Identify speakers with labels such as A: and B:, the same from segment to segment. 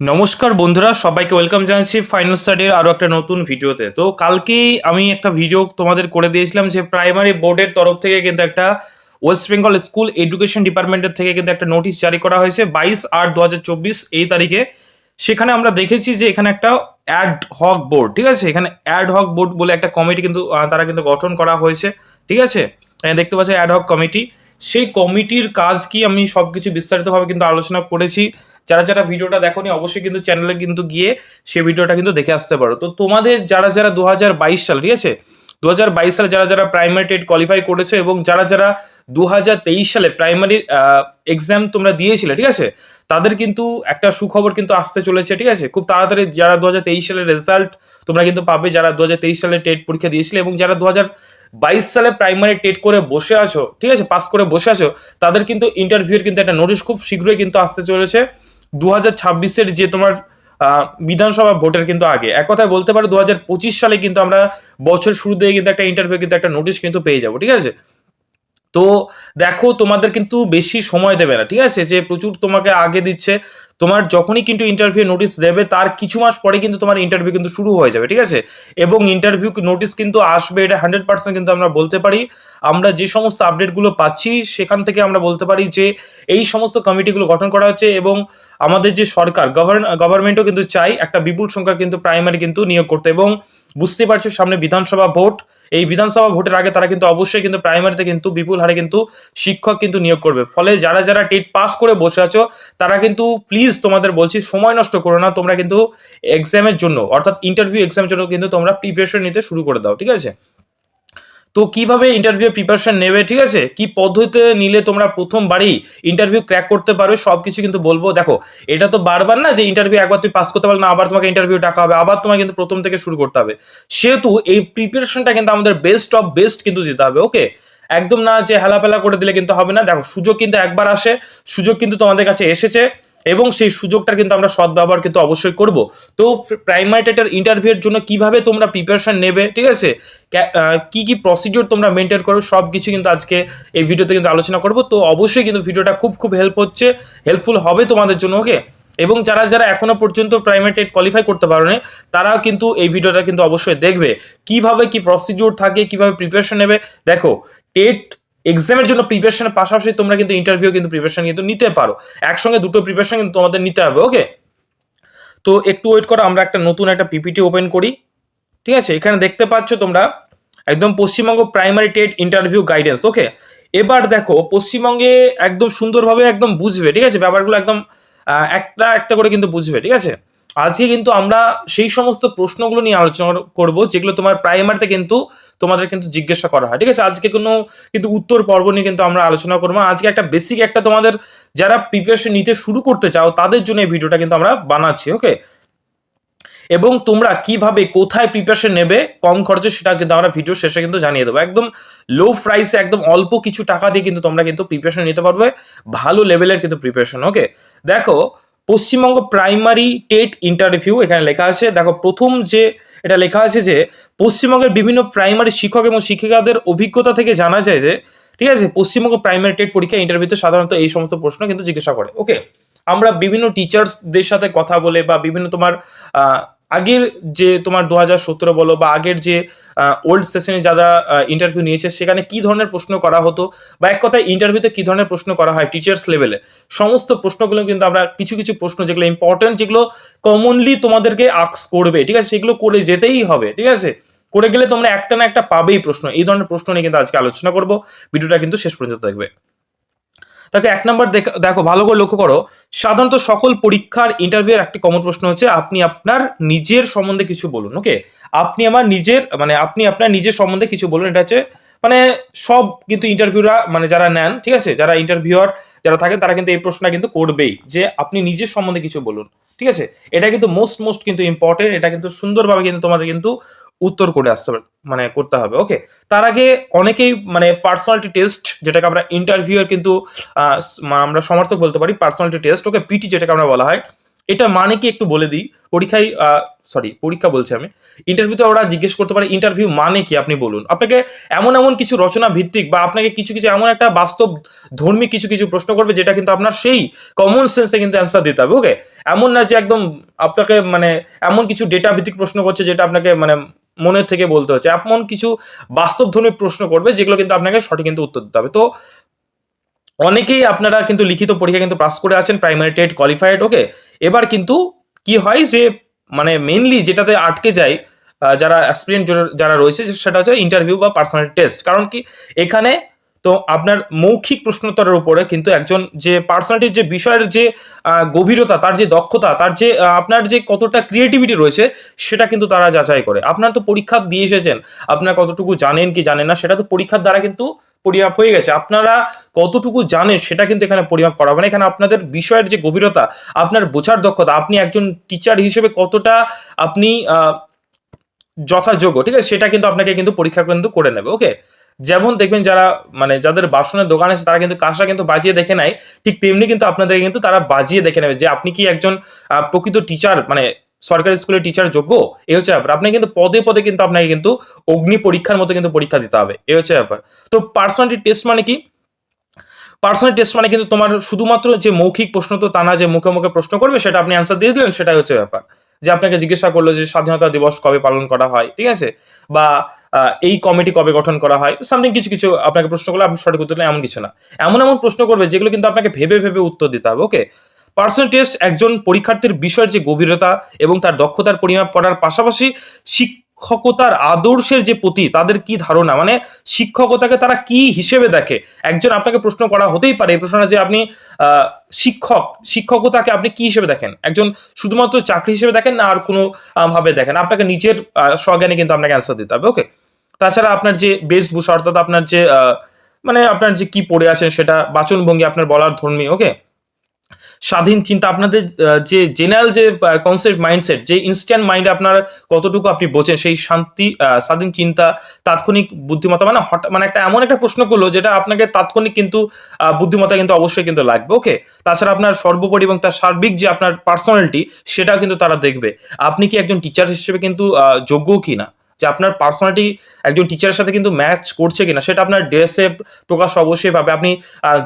A: নমস্কার বন্ধুরা, সবাইকে ওয়েলকাম জানাচ্ছি ফাইনাল স্টাডির আরও একটা নতুন ভিডিওতে। তো কালকেই আমি একটা ভিডিও তোমাদের করে দিয়েছিলাম যে প্রাইমারি বোর্ডের তরফ থেকে কিন্তু একটা ওয়েস্ট বেঙ্গল স্কুল এডুকেশন ডিপার্টমেন্টের থেকে কিন্তু একটা নোটিশ জারি করা হয়েছে বাইশ আট দু এই তারিখে। সেখানে আমরা দেখেছি যে এখানে একটা অ্যাড হক বোর্ড ঠিক আছে? এখানে অ্যাড হক বোর্ড বলে একটা কমিটি কিন্তু তারা কিন্তু গঠন করা হয়েছে, ঠিক আছে? দেখতে পাচ্ছি অ্যাড হক কমিটি সেই কমিটির কাজ কি আমি সবকিছু বিস্তারিতভাবে কিন্তু আলোচনা করেছি। যারা যারা ভিডিওটা দেখোনি, অবশ্যই কিন্তু চ্যানেলে কিন্তু গিয়ে সেই ভিডিওটা কিন্তু দেখে আসতে পারো। তো তোমাদের যারা যারা দু সাল, ঠিক আছে? দু হাজার বাইশ সালে যারা যারা প্রাইমারি টেট কোয়ালিফাই করেছে এবং যারা যারা দু হাজার তেইশ সালে প্রাইমারি এক্সাম তোমরা দিয়েছিলে, ঠিক আছে? তাদের কিন্তু একটা সুখবর কিন্তু আসতে চলেছে, ঠিক আছে? খুব তাড়াতাড়ি যারা দু হাজার তেইশ সালের রেজাল্ট তোমরা কিন্তু পাবে, যারা দু হাজার তেইশ সালে টেট পরীক্ষা দিয়েছিলে এবং যারা দু বাইশ সালে প্রাইমারি টেট করে বসে আছো, ঠিক আছে? পাস করে বসে আছো, তাদের কিন্তু ইন্টারভিউর কিন্তু একটা নোটিশ খুব শীঘ্রই কিন্তু আসতে চলেছে। দু হাজার ছাব্বিশের যে তোমার বিধানসভা ভোটের কিন্তু আগে। এক কথায় বলতে পারো দু হাজার পঁচিশ সালে কিন্তু আমরা বছর শুরুতে কিন্তু একটা ইন্টারভিউ কিন্তু একটা নোটিশ কিন্তু পেয়ে যাব, ঠিক আছে? তো দেখো, তোমাদের কিন্তু বেশি সময় দেবে না, ঠিক আছে? যে প্রচুর তোমাকে আগে দিচ্ছে। তোমার যখনই কিন্তু ইন্টারভিউ নোটিশ দেবে, তার কিছু মাস পরে কিন্তু তোমার ইন্টারভিউ কিন্তু শুরু হয়ে যাবে, ঠিক আছে? এবং ইন্টারভিউ নোটিশ কিন্তু আসবে, এটা হান্ড্রেড পার্সেন্ট কিন্তু আমরা বলতে পারি। আমরা যে সমস্ত আপডেটগুলো পাচ্ছি, সেখান থেকে আমরা বলতে পারি যে এই সমস্ত কমিটিগুলো গঠন করা হচ্ছে এবং আমাদের যে সরকার গভর্নমেন্টও কিন্তু চাই একটা বিপুল সংখ্যা কিন্তু প্রাইমারি কিন্তু নিয়োগ করতে এবং বুঝতে পারছ সামনে বিধানসভা ভোট, এই বিধানসভা ভোটের আগে তারা কিন্তু অবশ্যই কিন্তু প্রাইমারিতে কিন্তু বিপুল হারে কিন্তু শিক্ষক কিন্তু নিয়োগ করবে। ফলে যারা যারা টেট পাস করে বসে আছো, তারা কিন্তু প্লিজ তোমাদের বলছি সময় নষ্ট করো না, তোমরা কিন্তু এক্সামের জন্য, অর্থাৎ ইন্টারভিউ এক্সামের জন্য কিন্তু তোমরা প্রিপারেশন নিতে শুরু করে দাও, ঠিক আছে? তো কীভাবে ইন্টারভিউ প্রিপারেশন নেবে, ঠিক আছে? কি পদ্ধতিতে নিলে তোমরা প্রথমবারই ইন্টারভিউ ক্র্যাক করতে পারবে সব কিছু কিন্তু বলব। দেখো, এটা তো বারবার না যে ইন্টারভিউ একবার তুমি পাস করতে পারলে, না, আবার তোমাকে ইন্টারভিউ ডাকা হবে, আবার তোমাকে কিন্তু প্রথম থেকে শুরু করতে হবে। সেহেতু এই প্রিপারেশনটা কিন্তু আমাদের বেস্ট অফ বেস্ট কিন্তু দিতে হবে ওকে একদম না যে হেলাপেলা করে দিলে কিন্তু হবে না। দেখো, সুযোগ কিন্তু একবার আসে, সুযোগ কিন্তু তোমাদের কাছে এসেছে। এবং সেই সুযোগটা কিন্তু আমরা সদ্ব্যবহার কিন্তু অবশ্যই করব। তো প্রাইমারি টেটার ইন্টারভিউর জন্য কীভাবে তোমরা প্রিপারেশন নেবে, ঠিক আছে? কে- কি প্রসিডিওর তোমরা মেনটেন করবে সব কিছু কিন্তু আজকে এই ভিডিওতে কিন্তু আলোচনা করব। তো অবশ্যই কিন্তু ভিডিওটা খুব খুব হেল্প হচ্ছে হেল্পফুল হবে তোমাদের জন্য ওকে এবং যারা যারা এখনও পর্যন্ত প্রাইমারি টেট কোয়ালিফাই করতে পারেনি তারাও কিন্তু এই ভিডিওটা কিন্তু অবশ্যই দেখবে। কীভাবে কি প্রসিডিওর থাকে, কীভাবে প্রিপারেশন নেবে, দেখো টেট এক্সামের জন্য প্রিপারেশনের পাশাপাশি তোমরা কিন্তু ইন্টারভিউ কিন্তু প্রিপারেশন কিন্তু নিতে পারো। একসঙ্গে দুটো প্রিপারেশন কিন্তু তোমাদের নিতে হবে ওকে তো একটু ওয়েট করো, আমরা একটা নতুন একটা পিপিটি ওপেন করি, ঠিক আছে? এখানে দেখতে পাচ্ছ তোমরা একদম Paschimbanga primary TET interview guidance okay এবার দেখো, পশ্চিমবঙ্গে একদম সুন্দরভাবে একদম বুঝবে, ঠিক আছে? ব্যাপারগুলো একদম একটা একটা করে কিন্তু বুঝবে, ঠিক আছে? আজকে কিন্তু আমরা সেই সমস্ত প্রশ্নগুলো নিয়ে আলোচনা করব, যেগুলো তোমার প্রাইমারিতে কিন্তু তোমাদের কিন্তু জিজ্ঞাসা করা হয়। ঠিক আছে? আজকে কোনো কিন্তু উত্তর পর্ব নিয়ে কিন্তু আমরা আলোচনা করব আজকে একটা বেসিক একটা তোমাদের যারা প্রিপারেশন নিতে শুরু করতে চাও, তাদের জন্য এই ভিডিওটা কিন্তু আমরা বানাচ্ছি ওকে এবং তোমরা কীভাবে কোথায় প্রিপারেশন নেবে, কম খরচে সেটা কিন্তু আমরা ভিডিও শেষে কিন্তু জানিয়ে দেবো। একদম লো প্রাইসে একদম অল্প কিছু টাকা দিয়ে কিন্তু তোমরা কিন্তু প্রিপারেশন নিতে পারবে। ভালো লেভেলের কিন্তু প্রিপারেশন ওকে দেখো, পশ্চিমবঙ্গ প্রাইমারি টেট ইন্টারভিউ এখানে লেখা আছে। দেখো, প্রথম যে এটা লেখা আছে যে, পশ্চিমবঙ্গের বিভিন্ন প্রাইমারি শিক্ষক এবং শিক্ষিকাদের অভিজ্ঞতা থেকে জানা যায় যে, ঠিক আছে, পশ্চিমবঙ্গ প্রাইমারি টেট পরীক্ষা ইন্টারভিউতে সাধারণত এই সমস্ত প্রশ্ন কিন্তু জিজ্ঞাসা করে। ওকে আমরা বিভিন্ন টিচার্সদের সাথে কথা বলে বা বিভিন্ন তোমার আগের যে তোমার দু হাজার সতেরো বলো বা আগের যে ওল্ড সেশনে যারা ইন্টারভিউ নিয়েছে, সেখানে কি ধরনের প্রশ্ন করা হতো? বা এক কথায় ইন্টারভিউতে কি ধরনের প্রশ্ন করা হয় টিচার্স লেভেলে সমস্ত প্রশ্নগুলো কিন্তু আমরা কিছু কিছু প্রশ্ন যেগুলো ইম্পর্টেন্ট যেগুলো কমনলি তোমাদেরকে আক্স করবে, ঠিক আছে? সেগুলো করে যেতেই হবে, ঠিক আছে? করে গেলে তোমরা একটা না একটা পাবেই প্রশ্ন। এই ধরনের প্রশ্ন নিয়ে কিন্তু আজকে আলোচনা করব। ভিডিওটা কিন্তু শেষ পর্যন্ত দেখবে। তাকে এক নম্বর দেখো ভালো করে লক্ষ্য করো। সাধারণত সকল পরীক্ষার ইন্টারভিউর একটি কমন প্রশ্ন হচ্ছে, আপনি আপনার নিজের সম্বন্ধে কিছু বলুন ওকে আপনি আমার নিজের মানে আপনি আপনার নিজের সম্বন্ধে কিছু বলুন, এটা হচ্ছে মানে সব কিন্তু ইন্টারভিউরা মানে যারা নেন, ঠিক আছে? যারা ইন্টারভিউয়ার যারা থাকেন, তারা কিন্তু এই প্রশ্নটা কিন্তু করবেই, যে আপনি নিজের সম্বন্ধে কিছু বলুন, ঠিক আছে? এটা কিন্তু মোস্ট মোস্ট কিন্তু ইম্পর্টেন্ট এটা কিন্তু সুন্দরভাবে কিন্তু তোমাদের কিন্তু উত্তর করে আসতে হবে মানে করতে হবে। ওকে তার আগে অনেকেই মানে পার্সোনালিটি টেস্ট যেটাকে আমরা ইন্টারভিউয়ের কিন্তু আহ, আমরা সমর্থক বলতে পারি পার্সোনালিটি টেস্ট ওকে পিটি যেটাকে আমরা বলা হয় এটা মানে কি একটু বলে দিই? পরীক্ষায় সরি পরীক্ষা বলছি আমি। ইন্টারভিউতে ওরা জিজ্ঞেস করতে পারে ইন্টারভিউ মানে কি? আপনি বলুন। আপনাকে এমন এমন কিছু রচনা ভিত্তিক বা আপনাকে কিছু কিছু এমন একটা বাস্তব ধর্মী কিছু কিছু প্রশ্ন করবে যেটা কিন্তু আপনার সেই কমন সেন্সে কিন্তু অ্যান্সার দিতে হবে ওকে এমন না যে একদম আপনাকে মানে এমন কিছু ডেটা ভিত্তিক প্রশ্ন করছে যেটা আপনাকে মানে মনের থেকে বলতে হচ্ছে। এমন কিছু বাস্তবধর্মী প্রশ্ন করবে যেগুলো কিন্তু আপনাকে সঠিক কিন্তু উত্তর দিতে হবে। তো অনেকেই আপনারা কিন্তু লিখিত পরীক্ষা কিন্তু পাস করে আছেন প্রাইমারি টেট কোয়ালিফাইড ওকে এবার কিন্তু কি হয় যে মানে মেনলি যেটাতে আটকে যায় যারা অ্যাসপিরিয়েন্ট যারা রয়েছে, সেটা হচ্ছে ইন্টারভিউ বা পার্সোনাল টেস্ট কারণ কি, এখানে তো আপনার মৌখিক প্রশ্নোত্তরের উপরে কিন্তু একজন যে পার্সোনালিটির যে বিষয়ের যে গভীরতা, তার যে দক্ষতা, তার যে আপনার যে কতটা ক্রিয়েটিভিটি রয়েছে, সেটা কিন্তু তারা যাচাই করে। আপনার তো পরীক্ষা দিয়ে এসেছেন। আপনার কতটুকু জানেন কি জানেন না, সেটা তো পরীক্ষার দ্বারা কিন্তু পরিমাপ হয়ে গেছে। আপনারা কতটুকু জানেন, সেটা কিন্তু এখানে পরিমাপ করা হবে না। এখানে আপনাদের বিষয়ের যে গভীরতা, আপনার বোঝার দক্ষতা, আপনি একজন টিচার হিসেবে কতটা আপনি যথাযোগ্য, ঠিক আছে? সেটা কিন্তু আপনাকে কিন্তু পরীক্ষা কিন্তু করে নেবে ওকে যেমন দেখবেন যারা মানে যাদের বাসনের দোকান আছে, তারা কিন্তু কাজটা কিন্তু বাজিয়ে দেখে নেয়। ঠিক তেমনি কিন্তু আপনাদের কিন্তু তারা বাজিয়ে দেখে নেবে যে আপনি কি একজন প্রকৃত টিচার মানে সরকারি স্কুলের টিচার যোগ্য? এ হচ্ছে ব্যাপার। আপনি কিন্তু পদে পদে কিন্তু আপনাকে কিন্তু অগ্নি পরীক্ষার মতো কিন্তু পরীক্ষা দিতে হবে। এ হচ্ছে ব্যাপার। তো পার্সোনালিটি টেস্ট মানে কি? পার্সোনাল টেস্ট মানে কিন্তু তোমার শুধুমাত্র যে মৌখিক প্রশ্ন তো তা না, যে মুখে মুখে প্রশ্ন করবে, সেটা আপনি অ্যান্সার দিয়ে দিলেন, সেটাই হচ্ছে ব্যাপার। যে আপনাকে জিজ্ঞাসা করল যে স্বাধীনতা দিবস কবে পালন করা হয়, ঠিক আছে? বা এই কমিটি কবে গঠন করা হয়? সামথিং কিছু কিছু আপনাকে প্রশ্ন করলে আপনি সঠিক উত্তর এমন কিছু না। এমন এমন প্রশ্ন করবে যেগুলো কিন্তু আপনাকে ভেবে ভেবে উত্তর দিতে হবে ওকে পার্সোনাল টেস্ট একজন পরীক্ষার্থীর বিষয়ের যে গভীরতা এবং তার দক্ষতার পরিমাপ করার পাশাপাশি শিক্ষকতার আদর্শের যে প্রতি, তাদের কি ধারণা? মানে শিক্ষকতাকে তারা কি হিসেবে দেখে? একজন আপনাকে প্রশ্ন করা হতেই পারে, এই প্রশ্নটা যে আপনি শিক্ষক, শিক্ষকতাকে আপনি কি হিসেবে দেখেন? একজন শুধুমাত্র চাকরি হিসেবে দেখেন না আর কোনো ভাবে দেখেন? আপনাকে নিজের স্বজ্ঞানে কিন্তু আপনাকে অ্যান্সার দিতে হবে ওকে তাছাড়া আপনার যে বেশভূষা অর্থাৎ আপনার যে মানে আপনার যে কি পড়ে আছেন সেটা বাচনভঙ্গি আপনার বলার ধর্মী ওকে স্বাধীন চিন্তা আপনাদের যে জেনারেল যে কনসেপ্ট মাইন্ডসেট যে ইনস্ট্যান্ট মাইন্ডে আপনার কতটুকু আপনি বোঝেন, সেই শান্তি স্বাধীন চিন্তা, তাৎক্ষণিক বুদ্ধিমত্তা মানে হঠাৎ মানে একটা এমন একটা প্রশ্ন করল যেটা আপনাকে তাৎক্ষণিক কিন্তু বুদ্ধিমত্তা কিন্তু অবশ্যই কিন্তু লাগবে ওকে তাছাড়া আপনার সর্বোপরি এবং তার সার্বিক যে আপনার পার্সোনালিটি সেটাও কিন্তু তারা দেখবে। আপনি কি একজন টিচার হিসেবে কিন্তু যোগ্য কি না যে আপনার পার্সোনালিটি একজন টিচারের সাথে কিন্তু ম্যাচ করছে কিনা, সেটা আপনার ড্রেসে প্রকাশ অবশ্যই পাবে। আপনি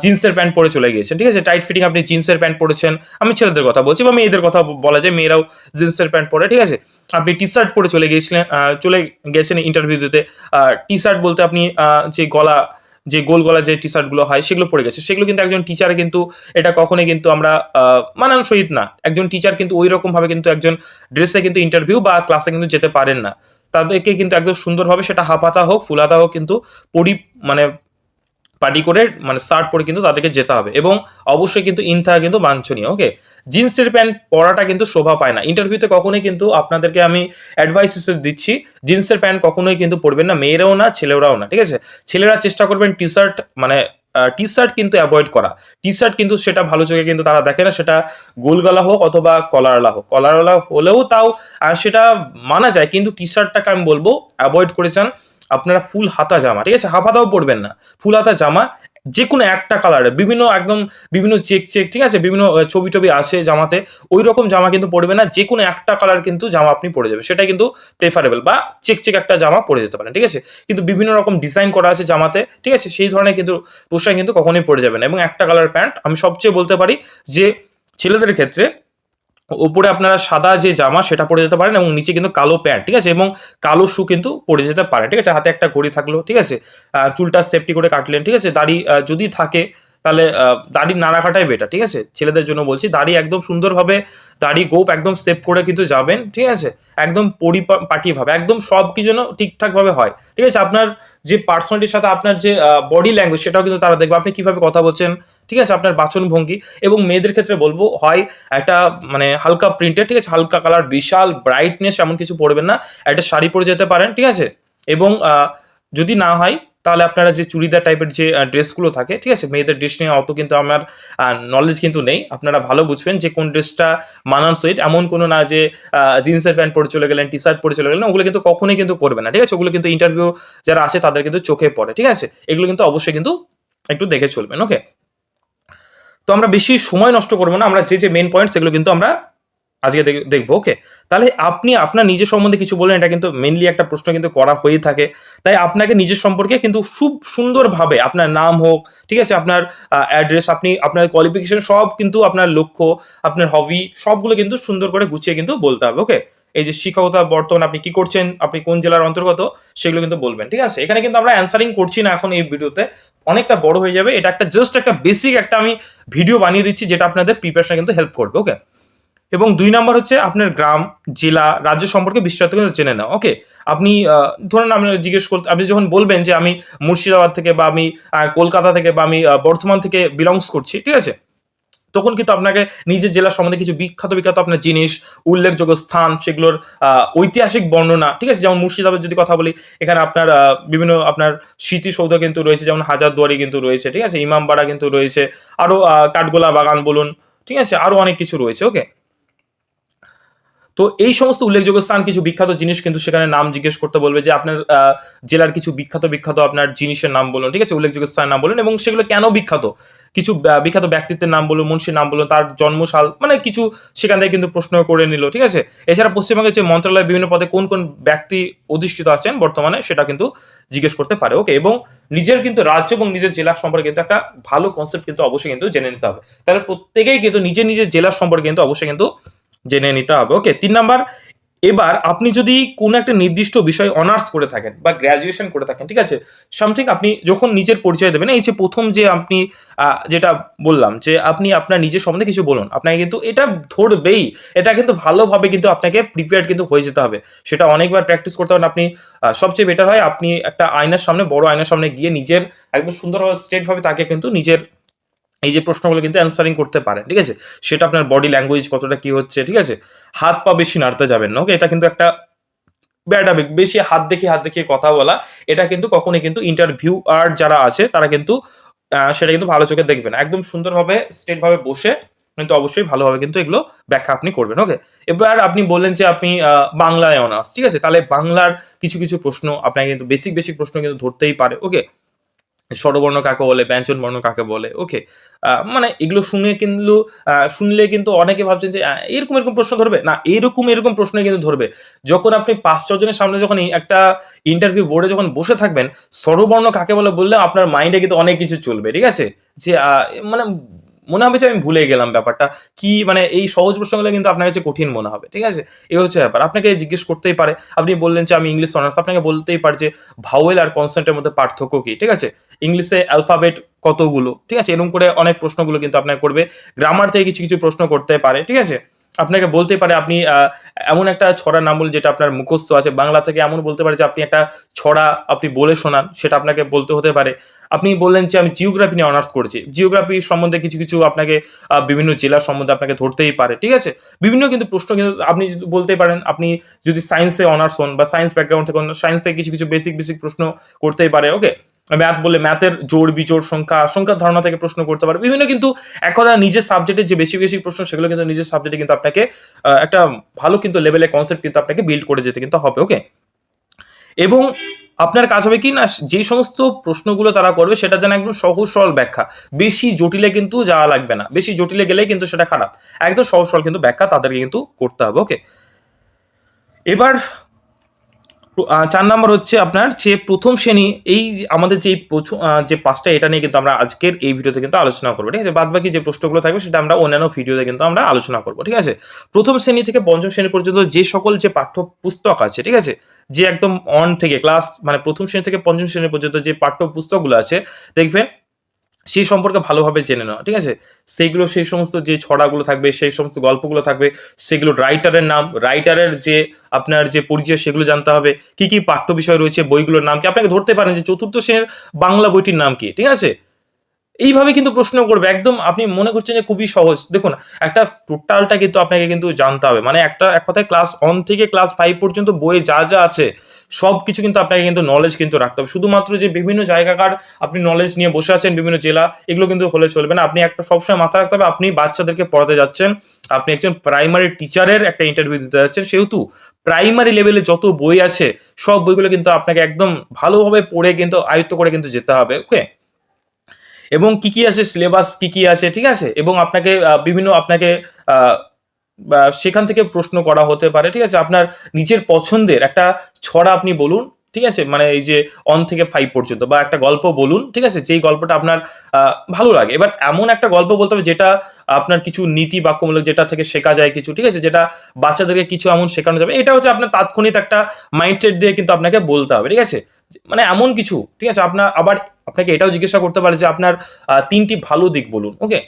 A: জিন্সের প্যান্ট পরে চলে গিয়েছেন, ঠিক আছে? টাইট ফিটিং আপনি জিন্সের প্যান্ট পরেছেন। আমি ছেলেদের কথা বলছি বা মেয়েদের কথা বলা যায়, মেয়েরাও জিন্সের প্যান্ট পরে, ঠিক আছে? আপনি টি শার্ট পরে চলে গিয়েছিলেন চলে গেছেন ইন্টারভিউ দিতে। টি শার্ট বলতে আপনি যে গলা, যে গোল গলা যে টি শার্টগুলো হয়, সেগুলো পরে গেছে। সেগুলো কিন্তু একজন টিচার কিন্তু, এটা কখনোই কিন্তু আমরা মানান সহিত না। একজন টিচার কিন্তু ওই রকম ভাবে কিন্তু একজন ড্রেসে কিন্তু ইন্টারভিউ বা ক্লাসে কিন্তু যেতে পারেন না। তাদেরকে কিন্তু একদম সুন্দরভাবে সেটা হাফ হাতা হোক, ফুলাতা হোক কিন্তু পরি মানে পার্টি করে মানে শার্ট পরে কিন্তু তাদেরকে যেতে হবে। এবং অবশ্যই কিন্তু ইন থাকা কিন্তু বাঞ্ছনীয় ওকে জিন্সের প্যান্ট পরাটা কিন্তু শোভা পায় না। ইন্টারভিউতে কখনোই কিন্তু আপনাদেরকে আমি অ্যাডভাইস হিসেবে দিচ্ছি, জিন্সের প্যান্ট কখনোই কিন্তু পরবেন না, মেয়েরাও না, ছেলেরাও না, ঠিক আছে? ছেলেরা চেষ্টা করবেন টি শার্ট মানে টি শার্ট কিন্তু অ্যাভয়েড করা। টি শার্ট কিন্তু সেটা ভালো চোখে কিন্তু তারা দেখে না, সেটা গোলগলা হোক অথবা কলারওয়ালা হোক। কলারওয়ালা হলেও তাও সেটা মানা যায়, কিন্তু টি শার্টটাকে আমি বলব অ্যাভয়েড করে যান। আপনারা ফুল হাতা জামা, ঠিক আছে? হাফ হাতাও পরবেন না। ফুল হাতা জামা যে কোনো একটা কালারে বিভিন্ন একদম বিভিন্ন চেক চেক ঠিক আছে? বিভিন্ন ছবি টবি আসে জামাতে ওই রকম জামা কিন্তু পড়বে না যে কোনো একটা কালার কিন্তু জামা আপনি পরে যাবে সেটা কিন্তু প্রেফারেবল বা চেক চেক একটা জামা পরে যেতে পারেন, ঠিক আছে? কিন্তু বিভিন্ন রকম ডিজাইন করা আছে জামাতে, ঠিক আছে? সেই ধরনের কিন্তু পোশাক কিন্তু কখনোই পরে যাবে না এবং একটা কালার প্যান্ট আমি সবচেয়ে বলতে পারি যে ছেলেদের ক্ষেত্রে উপরে আপনারা সাদা যে জামা সেটা পরে যেতে পারেন এবং নিচে কিন্তু কালো প্যান্ট, ঠিক আছে? এবং কালো শু কিন্তু পরে যেতে পারেন, ঠিক আছে? হাতে একটা ঘড়ি থাকল, ঠিক আছে? চুলটা সেফটি করে কাটলেন, ঠিক আছে? দাড়ি যদি থাকে তাহলে দাড়ি না রাখাটাই বেটার ঠিক আছে? ছেলেদের জন্য বলছি, দাড়ি একদম সুন্দরভাবে, দাড়ি গোপ একদম সেভ করে কিন্তু যাবেন, ঠিক আছে? একদম পরিপাটিভাবে একদম সব কিছু যেন ঠিকঠাকভাবে হয়, ঠিক আছে? আপনার যে পার্সোনালিটির সাথে আপনার যে বডি ল্যাঙ্গুয়েজ সেটাও কিন্তু তারা দেখবে। আপনি কীভাবে কথা বলছেন, ঠিক আছে? আপনার বাচন ভঙ্গি এবং মেয়েদের ক্ষেত্রে বলব, হয় একটা মানে হালকা প্রিন্টেড ঠিক আছে? হালকা কালার বিশাল ব্রাইটনেস এমন কিছু পড়বেন না। একটা শাড়ি পরে যেতে পারেন, ঠিক আছে? এবং যদি না হয় তাহলে আপনারা যে চুড়িদার টাইপের যে ড্রেসগুলো থাকে, ঠিক আছে? মেয়েদের ড্রেস নিয়ে অত কিন্তু আমার নলেজ কিন্তু নেই। আপনারা ভালো বুঝবেন যে কোন ড্রেসটা মানানসই। এমন কোনো না যে জিন্সের প্যান্ট পরে চলে গেলেন টি শার্ট পরে চলে গেলেন, ওগুলো কিন্তু কখনোই কিন্তু করবে না, ঠিক আছে? ওগুলো কিন্তু ইন্টারভিউ যারা আসে তাদের কিন্তু চোখে পড়ে, ঠিক আছে? এগুলো কিন্তু অবশ্যই কিন্তু একটু দেখে চলবেন ওকে তো আমরা বেশি সময় নষ্ট করব না, আমরা যে যে মেন পয়েন্ট সেগুলো কিন্তু আমরা আজকে দেখব ওকে তাহলে আপনি আপনার নিজের সম্বন্ধে কিছু বললেন, এটা কিন্তু মেনলি একটা প্রশ্ন কিন্তু করা হয়ে থাকে। তাই আপনাকে নিজের সম্পর্কে কিন্তু খুব সুন্দরভাবে আপনার নাম হোক, ঠিক আছে, আপনার অ্যাড্রেস আপনি আপনার কোয়ালিফিকেশন সব কিন্তু আপনার লক্ষ্য, আপনার হবি সবগুলো কিন্তু সুন্দর করে গুছিয়ে কিন্তু বলতে হবে ওকে এই যে শিক্ষকতা, বর্তমান আপনি কি করছেন, আপনি কোন জেলার অন্তর্গত, সেগুলো কিন্তু বলবেন, ঠিক আছে? এখানে কিন্তু আমরা অ্যান্সারিং করছি না এখন এই ভিডিওতে। অনেকটা বড় হয়ে যাবে। এটা একটা জাস্ট একটা বেসিক একটা আমি ভিডিও বানিয়ে দিচ্ছি, যেটা আপনাদের প্রিপারেশনে কিন্তু হেল্প করবে ওকে এবং দুই নাম্বার হচ্ছে আপনার গ্রাম, জেলা, রাজ্য সম্পর্কে বিস্তারিত কিন্তু জেনে নাও। ওকে আপনি ধরুন আপনি জিজ্ঞেস করতে আপনি যখন বলবেন যে আমি মুর্শিদাবাদ থেকে বা আমি কলকাতা থেকে বা আমি বর্ধমান থেকে বিলংস করছি, ঠিক আছে? তখন কিন্তু আপনাকে নিজের জেলা সম্বন্ধে কিছু বিখ্যাত বিখ্যাত আপনার জিনিস, উল্লেখযোগ্য স্থান, সেগুলোর ঐতিহাসিক বর্ণনা, ঠিক আছে? যেমন মুর্শিদাবাদ যদি কথা বলি, এখানে আপনার বিভিন্ন আপনার স্মৃতিসৌধ কিন্তু রয়েছে, যেমন হাজারদুয়ারি কিন্তু রয়েছে, ঠিক আছে? ইমামবাড়া কিন্তু রয়েছে আরও কাঠগোলা বাগান বলুন, ঠিক আছে? আরও অনেক কিছু রয়েছে ওকে তো এই সমস্ত উল্লেখযোগ্য স্থান, কিছু বিখ্যাত জিনিস কিন্তু সেখানে নাম জিজ্ঞেস করতে বলবে যে আপনার জেলার কিছু বিখ্যাত বিখ্যাত আপনার জিনিসের নাম বলুন, ঠিক আছে? উল্লেখযোগ্য স্থানের নাম বলুন এবং সেগুলো কেন বিখ্যাত? কিছু বিখ্যাত ব্যক্তিত্বের নাম বলুন মুন্সির নাম বলুন, তার জন্মসাল মানে কিছু সেখান থেকে কিন্তু প্রশ্ন করে নিল, ঠিক আছে? এছাড়া পশ্চিমবঙ্গের যে মন্ত্রণালয় বিভিন্ন পদে কোন কোন ব্যক্তি অধিষ্ঠিত আছেন বর্তমানে সেটা কিন্তু জিজ্ঞেস করতে পারে ওকে এবং নিজের কিন্তু রাজ্য এবং নিজের জেলা সম্পর্কে কিন্তু একটা ভালো কনসেপ্ট কিন্তু অবশ্যই কিন্তু জেনে নিতে হবে। তাহলে প্রত্যেকেই কিন্তু নিজের নিজের জেলার সম্পর্কে কিন্তু অবশ্যই কিন্তু জেনে নিতে হবে। ওকে তিন নাম্বার, এবার আপনি যদি কোনো একটা নির্দিষ্ট বিষয় অনার্স করে থাকেন বা গ্র্যাজুয়েশন করে থাকেন, ঠিক আছে? সামথিং আপনি যখন নিজের পরিচয় দেবেন, এই যে প্রথম যে আপনি যেটা বললাম যে আপনি আপনার নিজের সম্বন্ধে কিছু বলুন, আপনাকে কিন্তু এটা ধরবেই। এটা কিন্তু ভালোভাবে কিন্তু আপনাকে প্রিপেয়ার কিন্তু হয়ে যেতে হবে। সেটা অনেকবার প্র্যাকটিস করতে হবে আপনি সবচেয়ে বেটার হয় আপনি একটা আয়নার সামনে, বড় আয়নার সামনে গিয়ে নিজের একদম সুন্দরভাবে স্ট্রেট ভাবে তাকে কিন্তু নিজের এই যে প্রশ্নগুলো কিন্তু অ্যান্সারিং করতে পারেন, ঠিক আছে? সেটা আপনার বডি ল্যাঙ্গুয়েজ কতটা কি হচ্ছে, ঠিক আছে? হাত পা বেশি নাড়তে যাবেন না ওকে এটা কিন্তু একটা ব্যাড হ্যাবিট বেশি হাত দেখিয়ে হাত দেখিয়ে কথা বলা, এটা কিন্তু কখনোই কিন্তু ইন্টারভিউ আর যারা আছে, তারা কিন্তু সেটা কিন্তু ভালো চোখে দেখবেন একদম সুন্দরভাবে স্ট্রেট ভাবে বসে কিন্তু অবশ্যই ভালোভাবে কিন্তু এগুলো ব্যাখ্যা আপনি করবেন ওকে এবার আপনি বললেন যে আপনি বাংলায় অনার্স ঠিক আছে? তাহলে বাংলার কিছু কিছু প্রশ্ন আপনাকে কিন্তু বেসিক বেসিক প্রশ্ন কিন্তু ধরতেই পারে ওকে স্বরবর্ণ কাকে বলে ব্যঞ্জন বর্ণ কাকে বলে ওকে মানে এগুলো শুনে কিন্তু শুনলে কিন্তু অনেকে ভাবছেন যে এরকম এরকম প্রশ্ন ধরবে? না, এরকম এরকম প্রশ্ন কিন্তু ধরবে। যখন আপনি পাঁচ ছজনের সামনে যখন একটা ইন্টারভিউ বোর্ডে যখন বসে থাকবেন, স্বরবর্ণ কাকে বলে বললে আপনার মাইন্ডে কিন্তু অনেক কিছু চলবে, ঠিক আছে? যে মানে মনে হবে যে আমি ভুলে গেলাম ব্যাপারটা। কি মানে এই সহজ প্রশ্নগুলো কিন্তু আপনার কাছে কঠিন মনে হবে, ঠিক আছে? এই হচ্ছে ব্যাপার। আপনাকে জিজ্ঞেস করতেই পারে। আপনি বললেন যে আমি ইংলিশ অনার্স আপনাকে বলতেই পারে যে ভাওয়েল আর কনসেন্টের মধ্যে পার্থক্য কি, ঠিক আছে? ইংলিশে অ্যালফাবেট কতগুলো, ঠিক আছে? এরকম করে অনেক প্রশ্নগুলো কিন্তু আপনাকে করবে। গ্রামার থেকে কিছু কিছু প্রশ্ন করতে পারে, ঠিক আছে? আপনাকে বলতে পারে, আপনি এমন একটা ছড়ার নাম যেটা আপনার মুখস্থ আছে। বাংলা থেকে এমন বলতে পারে যে আপনি একটা ছড়া আপনি বলে শোনান, সেটা আপনাকে বলতে হতে পারে। আপনি বললেন যে আমি জিওগ্রাফি নিয়ে অনার্স করেছি। জিওগ্রাফি সম্বন্ধে কিছু কিছু আপনাকে বিভিন্ন জেলার সম্বন্ধে আপনাকে ধরতেই পারে, ঠিক আছে? বিভিন্ন কিন্তু প্রশ্ন কিন্তু আপনি যদি বলতেই পারেন, আপনি যদি সায়েন্সে অনার্স হন বা সায়েন্স ব্যাকগ্রাউন্ড থেকে সায়েন্সে কিছু কিছু বেসিক বেসিক প্রশ্ন করতেই পারে ওকে ম্যাথ বলে ম্যাথের জোড় বিজোড় সংখ্যা সংখ্যার ধারণা থেকে প্রশ্ন করতে পারে বিভিন্ন কিন্তু এক কথা নিজের সাবজেক্টের যে বেশি বেশি প্রশ্ন, সেগুলো কিন্তু নিজের সাবজেক্টে কিন্তু আপনাকে একটা ভালো কিন্তু লেভেলের কনসেপ্ট কিন্তু আপনাকে বিল্ড করে যেতে কিন্তু হবে ওকে এবং আপনার কাজ হবে কি না, যে সমস্ত প্রশ্নগুলো তারা করবে, সেটা যেন একদম সহজ সরল ব্যাখ্যা। বেশি জটিলে কিন্তু যাওয়া লাগবে না। বেশি জটিলে গেলেই কিন্তু সেটা খারাপ। একদম সহজ সরল কিন্তু ব্যাখ্যা তাদেরকে কিন্তু করতে হবে ওকে এবার চার নম্বর হচ্ছে আপনার যে প্রথম শ্রেণি, এই আমাদের যে যে পাঁচটা, এটা নিয়ে কিন্তু আমরা আজকের এই ভিডিওতে কিন্তু আলোচনা করব, ঠিক আছে? বাদ বাকি যে প্রশ্নগুলো থাকবে, সেটা আমরা অন্যান্য ভিডিওতে কিন্তু আমরা আলোচনা করব, ঠিক আছে? প্রথম শ্রেণি থেকে পঞ্চম শ্রেণি পর্যন্ত যে সকল যে পাঠ্য পুস্তক আছে, ঠিক আছে? যে একদম অন থেকে ক্লাস মানে প্রথম শ্রেণি থেকে পঞ্চম শ্রেণি পর্যন্ত যে পাঠ্য পুস্তকগুলো আছে, দেখবেন সেই সম্পর্কে ভালোভাবে জেনে নেওয়া, ঠিক আছে? সেইগুলো, সেই সমস্ত যে ছড়াগুলো থাকবে, সেই সমস্ত গল্পগুলো থাকবে, সেগুলো রাইটারের নাম রাইটারের যে আপনার যে পরিচয়, সেগুলো জানতে হবে, কি কি পাঠ্য বিষয় রয়েছে, বইগুলোর নাম কি? আপনাকে ধরতে পারেন যে চতুর্থ শ্রেণির বাংলা বইটির নাম কি, ঠিক আছে? এইভাবে কিন্তু প্রশ্ন করবে, একদম আপনি মনে করছেন যে খুবই সহজ। দেখুন, একটা টোটালটা কিন্তু আপনাকে কিন্তু জানতে হবে মানে একটা, এক কথায় ক্লাস ওয়ান থেকে ক্লাস ফাইভ পর্যন্ত বইয়ে যা যা আছে সব কিছু কিন্তু আপনাকে কিন্তু নলেজ কিন্তু রাখতে হবে। শুধুমাত্র যে বিভিন্ন জায়গাকার আপনি নলেজ নিয়ে বসে আছেন, বিভিন্ন জেলা, এগুলো কিন্তু হলে চলবে না। আপনি একটা সবসময় মাথায় রাখতে হবে, আপনি বাচ্চাদেরকে পড়াতে যাচ্ছেন, আপনি একজন প্রাইমারি টিচারের একটা ইন্টারভিউ দিতে যাচ্ছেন। সেহেতু প্রাইমারি লেভেলে যত বই আছে, সব বইগুলো কিন্তু আপনাকে একদম ভালোভাবে পড়ে কিন্তু, আয়ত্ত করে কিন্তু যেতে হবে ওকে এবং কি কি আছে? সিলেবাস কি কি আছে? ঠিক আছে? এবং আপনাকে বিভিন্ন আপনাকে সেখান থেকে প্রশ্ন করা হতে পারে, ঠিক আছে? আপনার নিজের পছন্দের একটা ছড়া আপনি বলুন, ঠিক আছে? মানে এই যে অন থেকে ফাইভ পর্যন্ত বা একটা গল্প বলুন, ঠিক আছে? যেই গল্পটা আপনার ভালো লাগে। এবার এমন একটা গল্প বলতে হবে যেটা আপনার কিছু নীতি বাক্যমূলক যেটা থেকে শেখা যায় কিছু, ঠিক আছে? যেটা বাচ্চাদেরকে কিছু এমন শেখানো যাবে। এটা হচ্ছে আপনার তাৎক্ষণিক একটা মাইন্ডসেট দিয়ে কিন্তু আপনাকে বলতে হবে, ঠিক আছে? মানে এমন কিছু, ঠিক আছে? আপনার আবার আপনাকে এটাও জিজ্ঞাসা করতে পারে যে আপনার তিনটি ভালো দিক বলুন ওকে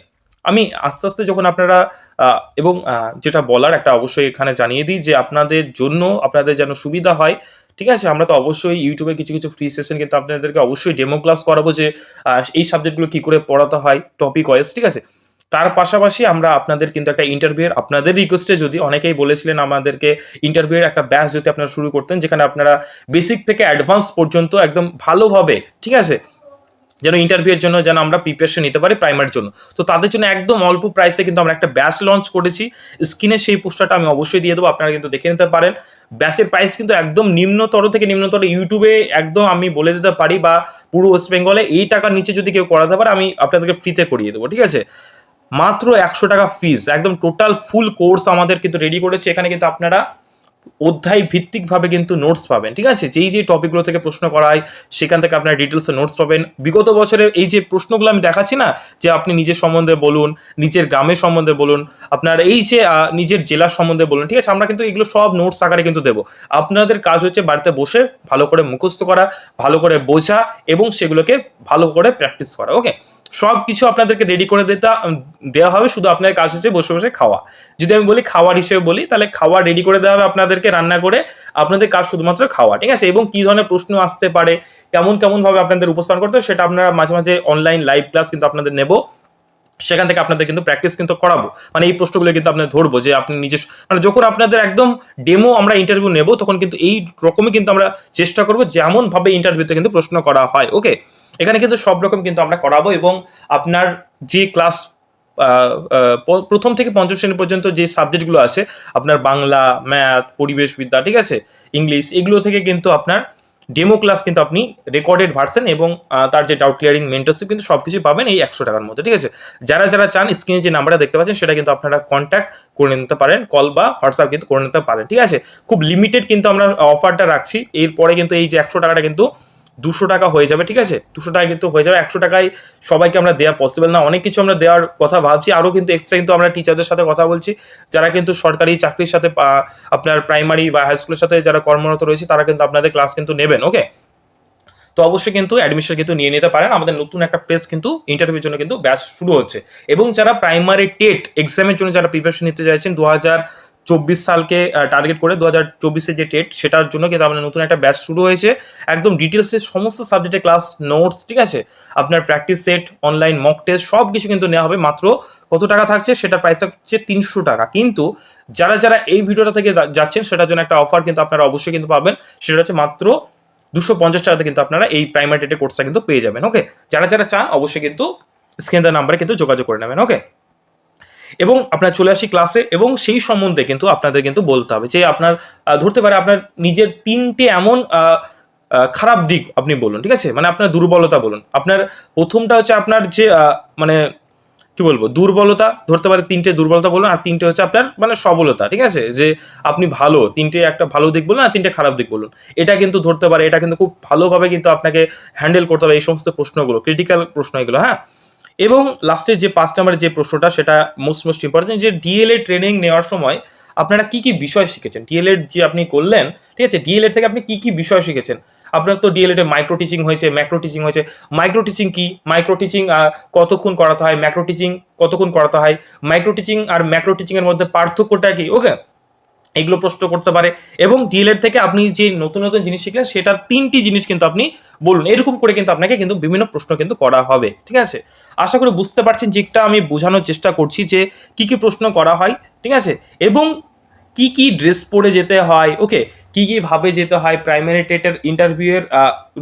A: আমি আস্তে আস্তে যখন আপনারা এবং যেটা বলার একটা অবশ্যই এখানে জানিয়ে দিই যে আপনাদের জন্য আপনাদের যেন সুবিধা হয়, ঠিক আছে? আমরা তো অবশ্যই ইউটিউবে কিছু কিছু ফ্রি সেশন কিন্তু আপনাদেরকে অবশ্যই ডেমো ক্লাস করাবো যে এই সাবজেক্টগুলো কি করে পড়াতে হয় টপিক ওয়াইজ ঠিক আছে? তার পাশাপাশি আমরা আপনাদের কিন্তু একটা ইন্টারভিউয়ের আপনাদের রিকোয়েস্টে যদি অনেকেই বলেছিলেন আমাদেরকে ইন্টারভিউয়ের একটা ব্যাচ যদি আপনারা শুরু করতেন, যেখানে আপনারা বেসিক থেকে অ্যাডভান্স পর্যন্ত একদম ভালোভাবে, ঠিক আছে? যেন ইন্টারভিউয়ের জন্য যেন আমরা প্রিপারেশন নিতে পারি প্রাইমারির জন্য। তো তাদের জন্য একদম অল্প প্রাইসে কিন্তু আমরা একটা ব্যাচ লঞ্চ করেছি। স্ক্রিনে সেই পোস্টারটা আমি অবশ্যই দিয়ে দেবো, আপনারা কিন্তু দেখে নিতে পারেন। ব্যাচের প্রাইস কিন্তু একদম নিম্নতর থেকে নিম্নতর ইউটিউবে একদম আমি বলে দিতে পারি বা পুরো ওয়েস্ট বেঙ্গলে এই টাকার নিচে যদি কেউ করাতে পারে, আমি আপনাদেরকে ফ্রিতে করিয়ে দেবো, ঠিক আছে? মাত্র একশো টাকা ফিস একদম টোটাল ফুল কোর্স আমাদের কিন্তু রেডি করেছে। এখানে কিন্তু আপনারা অধ্যায় ভিত্তিকভাবে কিন্তু নোটস পাবেন, ঠিক আছে? যেই যে টপিকগুলো থেকে প্রশ্ন করা হয়, সেখান থেকে আপনার ডিটেলসে নোটস পাবেন। বিগত বছরের এই যে প্রশ্নগুলো আমি দেখাচ্ছি না, যে আপনি নিজের সম্বন্ধে বলুন, নিজের গ্রামের সম্বন্ধে বলুন, আপনার এই যে নিজের জেলার সম্বন্ধে বলুন, ঠিক আছে? আমরা কিন্তু এগুলো সব নোটস আকারে কিন্তু দেবো। আপনাদের কাজ হচ্ছে বাড়িতে বসে ভালো করে মুখস্থ করা, ভালো করে বোঝা এবং সেগুলোকে ভালো করে প্র্যাকটিস করা ওকে সব কিছু আপনাদেরকে রেডি করে দিতে দেওয়া হবে, শুধু আপনার কাজ হচ্ছে বসে বসে খাওয়া। যদি আমি বলি খাওয়ার হিসেবে বলি, তাহলে খাওয়া রেডি করে দেওয়া হবে আপনাদেরকে, রান্না করে আপনাদের কাজ শুধুমাত্র খাওয়া, ঠিক আছে? এবং কি ধরনের প্রশ্ন আসতে পারে, কেমন কেমন ভাবে আপনাদের উপস্থান করতে হবে, সেটা আপনারা মাঝে মাঝে অনলাইন লাইভ ক্লাস কিন্তু আপনাদের নেব। সেখান থেকে আপনাদের কিন্তু প্র্যাকটিস কিন্তু করাবো। মানে এই প্রশ্নগুলো কিন্তু আপনাদের ধরবো যে আপনি নিজে মানে যখন আপনাদের একদম ডেমো আমরা ইন্টারভিউ নেব, তখন কিন্তু এই রকমই কিন্তু আমরা চেষ্টা করব যেমন ভাবে ইন্টারভিউতে কিন্তু প্রশ্ন করা হয় ওকে এখানে কিন্তু সব রকম কিন্তু আমরা করাবো এবং আপনার যে ক্লাস প্রথম থেকে পঞ্চম শ্রেণি পর্যন্ত যে সাবজেক্টগুলো আছে, আপনার বাংলা ম্যাথ পরিবেশবিদ্যা ঠিক আছে? ইংলিশ এগুলো থেকে কিন্তু আপনার ডেমো ক্লাস কিন্তু আপনি রেকর্ডেড ভার্সন এবং তার যে ডাউট ক্লিয়ারিং মেন্টারশিপ কিন্তু সবকিছু পাবেন এই একশো টাকার মধ্যে, ঠিক আছে? যারা যারা চান স্ক্রিনে যে নাম্বারটা দেখতে পাচ্ছেন, সেটা কিন্তু আপনারা কন্ট্যাক্ট করে নিতে পারেন কল বা হোয়াটসঅ্যাপ কিন্তু করে নিতে পারেন, ঠিক আছে? খুব লিমিটেড কিন্তু আমরা অফারটা রাখছি, এরপরে কিন্তু এই যে একশো টাকাটা কিন্তু দুশো টাকা হয়ে যাবে, ঠিক আছে? দুশো টাকা কিন্তু হয়ে যাবে, একশো টাকায় সবাইকে আমরা দেওয়া পসিবল না। অনেক কিছু আমরা দেওয়ার কথা ভাবছি, আরও কিন্তু এক্সট্রা কিন্তু আমরা টিচারদের সাথে কথা বলছি, যারা কিন্তু সরকারি চাকরির সাথে আপনার প্রাইমারি বা হাই স্কুলের সাথে যারা কর্মরত রয়েছে, তারা কিন্তু আপনাদের ক্লাস কিন্তু নেবেন ওকে তো অবশ্যই কিন্তু অ্যাডমিশন কিন্তু নিয়ে নিতে পারেন। আমাদের নতুন একটা ফেজ কিন্তু ইন্টারভিউর জন্য কিন্তু ব্যাচ শুরু হচ্ছে। এবং যারা প্রাইমারি টেট এক্সামের জন্য যারা প্রিপারেশন নিতে চাইছেন দু হাজার চব্বিশ সালকে টার্গেট করে দু হাজার চব্বিশে যে টেট সেটার জন্য কিন্তু আমাদের নতুন একটা ব্যাচ শুরু হয়েছে। একদম ডিটেলসে সমস্ত সাবজেক্টে ক্লাস নোটস ঠিক আছে? আপনার practice set online mock test সব কিছু কিন্তু নেওয়া হবে। মাত্র কত টাকা থাকছে? সেটা প্রাইস হচ্ছে তিনশো টাকা। কিন্তু যারা যারা এই ভিডিওটা থেকে যাচ্ছেন, সেটার জন্য একটা অফার কিন্তু আপনারা অবশ্যই কিন্তু পাবেন। সেটা হচ্ছে মাত্র দুশো পঞ্চাশ টাকাতে কিন্তু আপনারা এই প্রাইমারি টেটের কোর্সটা কিন্তু পেয়ে যাবেন। ওকে যারা যারা চান, অবশ্যই কিন্তু স্ক্রিন নাম্বারে কিন্তু যোগাযোগ করে নেবেন। ওকে এবং আপনার চলে আসি ক্লাসে এবং সেই সম্বন্ধে কিন্তু আপনাদের কিন্তু বলতে হবে যে আপনার ধরতে পারে আপনার নিজের তিনটে এমন খারাপ দিক আপনি বলুন, ঠিক আছে? মানে আপনার দুর্বলতা বলুন। আপনার প্রথমটা হচ্ছে আপনার যে মানে কি বলব, দুর্বলতা, ধরতে পারে তিনটে দুর্বলতা বলুন আর তিনটে হচ্ছে আপনার মানে সবলতা, ঠিক আছে? যে আপনি ভালো, তিনটে একটা ভালো দিক বলুন আর তিনটে খারাপ দিক বলুন। এটা কিন্তু ধরতে পারে, এটা কিন্তু খুব ভালোভাবে কিন্তু আপনাকে হ্যান্ডেল করতে হবে এই সমস্ত প্রশ্নগুলো ক্রিটিক্যাল প্রশ্ন এগুলো হ্যাঁ? এবং লাস্টের যে পাঁচ নাম্বারের যে প্রশ্নটা, সেটা মোস্ট মোস্ট ইম্পর্টেন্ট যে ডিএলএ ট্রেনিং নেওয়ার সময় আপনারা কি কি বিষয় শিখেছেন? ডিএলএড যে আপনি করলেন, ঠিক আছে? ডিএলএড থেকে আপনি কি কি বিষয় শিখেছেন? আপনার তো ডিএলএড মাইক্রো টিচিং হয়েছে ম্যাক্রো টিচিং হয়েছে। মাইক্রো টিচিং কি? মাইক্রো টিচিং কতক্ষণ করাতে হয়? ম্যাক্রো টিচিং কতক্ষণ করাতে হয়? মাইক্রো টিচিং আর ম্যাক্রো টিচিংয়ের মধ্যে পার্থক্যটা কি? ওকে এগুলো প্রশ্ন করতে পারে। এবং ডিএলএড থেকে আপনি যে নতুন নতুন জিনিস শিখলেন, সেটার তিনটি জিনিস কিন্তু আপনি বলুন। এরকম করে কিন্তু আপনাকে কিন্তু বিভিন্ন প্রশ্ন কিন্তু করা হবে। ঠিক আছে? আশা করি বুঝতে পারছেন যেটা আমি বোঝানোর চেষ্টা করছি যে কি কি প্রশ্ন করা হয়। ঠিক আছে? এবং কি কি ড্রেস পরে যেতে হয়। ওকে? কি কি ভাবে যেতে হয় প্রাইমারি টেটের ইন্টারভিউয়ের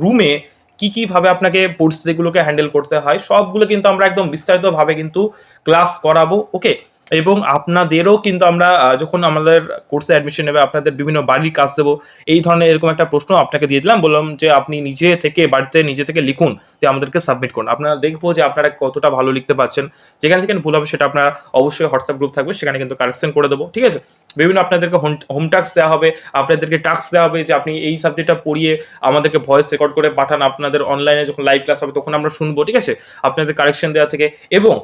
A: রুমে কি কি ভাবে আপনাকে পরিস্থিতিগুলোকে হ্যান্ডেল করতে হয়, সবগুলো কিন্তু আমরা একদম বিস্তারিতভাবে কিন্তু ক্লাস করাবো। ওকে? এবং আপনাদেরও কিন্তু আমরা যখন আমাদের কোর্সে অ্যাডমিশন নেবে, আপনাদের বিভিন্ন বাড়ির কাজ দেবো, এই ধরনের এরকম একটা প্রশ্ন আপনাকে দিয়ে দিলাম। বললাম যে, আপনি নিজে থেকে, বাড়িতে নিজে থেকে লিখুন, যে আমাদেরকে সাবমিট করুন। আপনারা দেখব যে আপনারা কতটা ভালো লিখতে পারছেন। যেখানে যেখানে ভুল হবে, সেটা আপনারা অবশ্যই হোয়াটসঅ্যাপ গ্রুপ থাকবে, সেখানে কিন্তু কারেকশন করে দেবো, ঠিক আছে? বিভিন্ন আপনাদেরকে হোম টাস্ক দেওয়া হবে, আপনাদেরকে টাস্ক দেওয়া হবে, যে আপনি এই সাবজেক্টটা পড়িয়ে আমাদেরকে ভয়েস রেকর্ড করে পাঠান। আপনাদের অনলাইনে যখন লাইভ ক্লাস হবে, তখন আমরা শুনব, ঠিক আছে? আপনাদের কারেকশন দেওয়া থেকে। এবং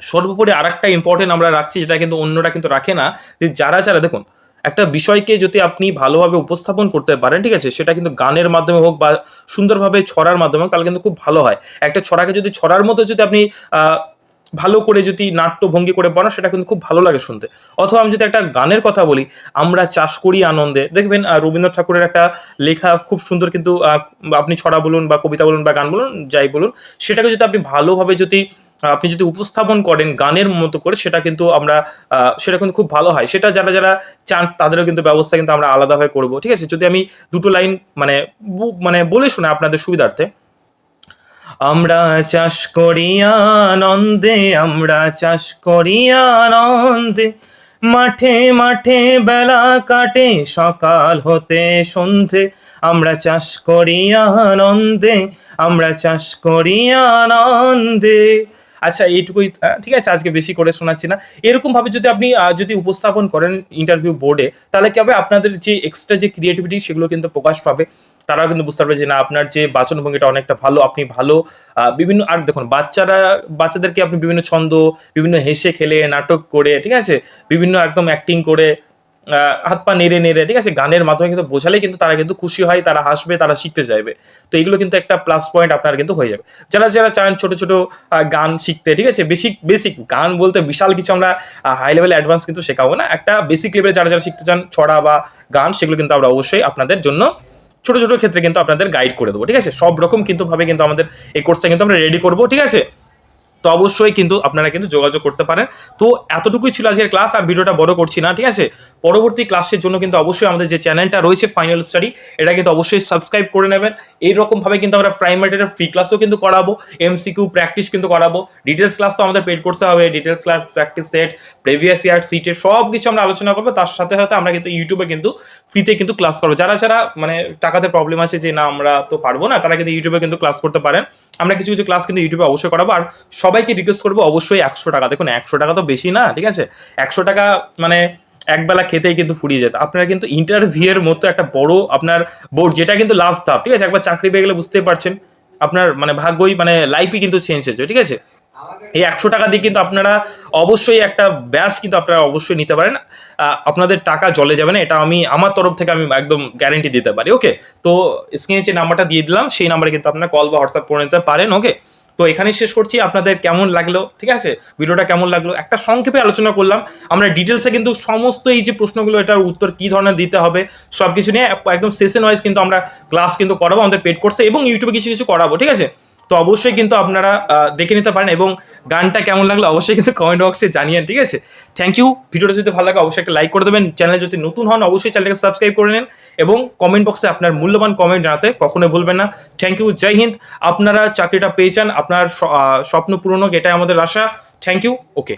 A: সর্বোপরি আর একটা ইম্পর্টেন্ট আমরা রাখছি, যেটা কিন্তু অন্যরা কিন্তু রাখে না, যে যারা যারা, দেখুন, একটা বিষয়কে যদি আপনি ভালোভাবে উপস্থাপন করতে পারেন, ঠিক আছে, সেটা কিন্তু গানের মাধ্যমে হোক বা সুন্দরভাবে ছড়ার মাধ্যমে হোক, তাহলে কিন্তু খুব ভালো হয়। একটা ছড়াকে যদি ছড়ার মতো যদি আপনি ভালো করে যদি নাট্য ভঙ্গি করে বানান সেটা কিন্তু খুব ভালো লাগে শুনতে। অথবা আমি যদি একটা গানের কথা বলি, আমরা চাষ করি আনন্দে। দেখবেন রবীন্দ্রনাথ ঠাকুরের একটা লেখা খুব সুন্দর কিন্তু আপনি ছড়া বলুন বা কবিতা বলুন বা গান বলুন, যাই বলুন, সেটাকে যদি আপনি ভালোভাবে যদি আপনি যদি উপস্থাপন করেন গানের মতো করে, সেটা কিন্তু আমরা সেটা কিন্তু খুব ভালো হয়। সেটা যারা যারা চান, তাদেরও কিন্তু ব্যবস্থা কিন্তু আমরা আলাদাভাবে করব। ঠিক আছে? যদি আমি দুটো লাইন মানে মানে বলে শোনা আপনাদের সুবিধার্থে আমরা চাষ করি আনন্দে, আমরা চাষ করি আনন্দে। মাঠে মাঠে বেলা কাটে, সকাল হতে সন্ধে। আমরা চাষ করি আনন্দে, আমরা চাষ করি আনন্দে। আচ্ছা এইটুকুই ঠিক আছে, আজকে বেশি করে শোনাচ্ছি না। এরকম ভাবে যদি আপনি যদি উপস্থাপন করেন ইন্টারভিউ বোর্ডে তাহলে কি হবে? আপনাদের যে এক্সট্রা যে ক্রিয়েটিভিটি সেগুলো কিন্তু প্রকাশ পাবে। তারাও কিন্তু বুঝতে পারবে যে না, আপনার যে বাচন ভঙ্গিটা অনেকটা ভালো, আপনি ভালো বিভিন্ন, আর দেখুন, বাচ্চারা, বাচ্চাদেরকে আপনি বিভিন্ন ছন্দ, বিভিন্ন হেসে খেলে, নাটক করে, ঠিক আছে? বিভিন্ন একদম অ্যাক্টিং করে হাত পা নেড়ে নেড়ে, ঠিক আছে? গানের মাধ্যমে কিন্তু বোঝালে কিন্তু তারা কিন্তু খুশি হয়, তারা হাসবে, তারা শিখতে চাইবে তো এগুলো কিন্তু একটা প্লাস পয়েন্ট আপনার কিন্তু হয়ে যাবে। যারা যারা চান ছোট ছোট গান শিখতে, ঠিক আছে? বেসিক বেসিক গান বলতে বিশাল কিছু আমরা হাই লেভেল অ্যাডভান্স কিন্তু শেখাবো না। একটা বেসিক লেভেলে যারা যারা শিখতে চান, ছড়া বা গান, সেগুলো কিন্তু আমরা অবশ্যই আপনাদের জন্য ছোট ছোট ক্ষেত্রে কিন্তু আপনাদের গাইড করে দেবো, ঠিক আছে? সব রকম কিন্তু ভাবে কিন্তু আমাদের এই কোর্সটা কিন্তু আমরা রেডি করব, ঠিক আছে? তো অবশ্যই কিন্তু আপনারা কিন্তু যোগাযোগ করতে পারেন। তো এতটুকুই ছিল আজকের ক্লাস আর ভিডিওটা বড় করছি না, ঠিক আছে? পরবর্তী ক্লাসের জন্য কিন্তু অবশ্যই আমাদের যে চ্যানেলটা রয়েছে ফাইনাল স্টাডি এটা কিন্তু অবশ্যই সাবস্ক্রাইব করে নেবেন। এইরকম ভাবে কিন্তু আমরা প্রাইমারিটার ফ্রি ক্লাসও কিন্তু করাবো এমসিকিউ প্র্যাকটিস কিন্তু করাবো। ডিটেলস ক্লাস তো আমাদের পেড করতে হবে details class practice set previous year সিটের সব কিছু আমরা আলোচনা করব। তার সাথে সাথে আমরা কিন্তু ইউটিউবে কিন্তু ফ্রিতে কিন্তু ক্লাস করব। যারা যারা মানে টাকাতে প্রবলেম আছে যে না, আমরা তো পারব না, তারা কিন্তু ইউটিউবে কিন্তু ক্লাস করতে পারেন। আমরা কিছু কিছু ক্লাস কিন্তু ইউটিউবে অবশ্যই করাবো। আর সবাইকে রিকোয়েস্ট করব অবশ্যই একশো টাকা। দেখুন, একশো টাকা তো বেশি না, ঠিক আছে? একশো টাকা মানে একবেলা খেতেই কিন্তু ফুরিয়ে যেত। আপনারা কিন্তু ইন্টারভিউয়ের মতো একটা বড় আপনার বোর্ড যেটা কিন্তু লাস্ট ধাপ, ঠিক আছে? একবার চাকরি পেয়ে গেলে বুঝতেই পারছেন। আপনার মানে ভাগ্যই মানে লাইফই কিন্তু চেঞ্জ হয়েছে ঠিক আছে? এই একশো টাকা দিয়ে কিন্তু আপনারা অবশ্যই একটা ব্যাস কিন্তু আপনারা অবশ্যই নিতে পারেন। আপনাদের টাকা জলে যাবে না, এটা আমি আমার তরফ থেকে আমি একদম গ্যারেন্টি দিতে পারি ওকে তো স্ক্রিনে যে নাম্বারটা দিয়ে দিলাম, সেই নাম্বারে কিন্তু আপনারা কল বা হোয়াটসঅ্যাপ করে নিতে পারেন ওকে তো এখানে শেষ করছি, আপনাদের কেমন লাগল, ঠিক আছে? ভিডিওটা কেমন লাগল? একটা সংক্ষেপে আলোচনা করলাম, আমরা ডিটেলসে কিন্তু সমস্ত এই যে প্রশ্নগুলো, এটার উত্তর কি ধরনের দিতে হবে সব কিছু নিয়ে একদম সেশন ওয়াইজ কিন্তু আমরা ক্লাস কিন্তু করাবো, আমাদের পেড কোর্সে এবং ইউটিউবে কিছু কিছু করাবো, ঠিক আছে? তো অবশ্যই কিন্তু আপনারা দেখে নিতে পারেন এবং গানটা কেমন লাগল অবশ্যই কিন্তু কমেন্ট বক্সে জানিয়ে ঠিক আছে? থ্যাংক ইউ ভিডিওটা যদি ভালো লাগে, অবশ্যই একটা লাইক করে দেবেন। চ্যানেল যদি নতুন হন, অবশ্যই চ্যানেলটাকে সাবস্ক্রাইব করে নেন এবং কমেন্ট বক্সে আপনার মূল্যবান কমেন্ট জানাতে কখনোই ভুলবেন না। থ্যাংক ইউ জয় হিন্দ আপনারা চাকরিটা পেয়েছেন আপনার স্বপ্ন পূরণ হোক, এটাই আমাদের আশা। Thank you okay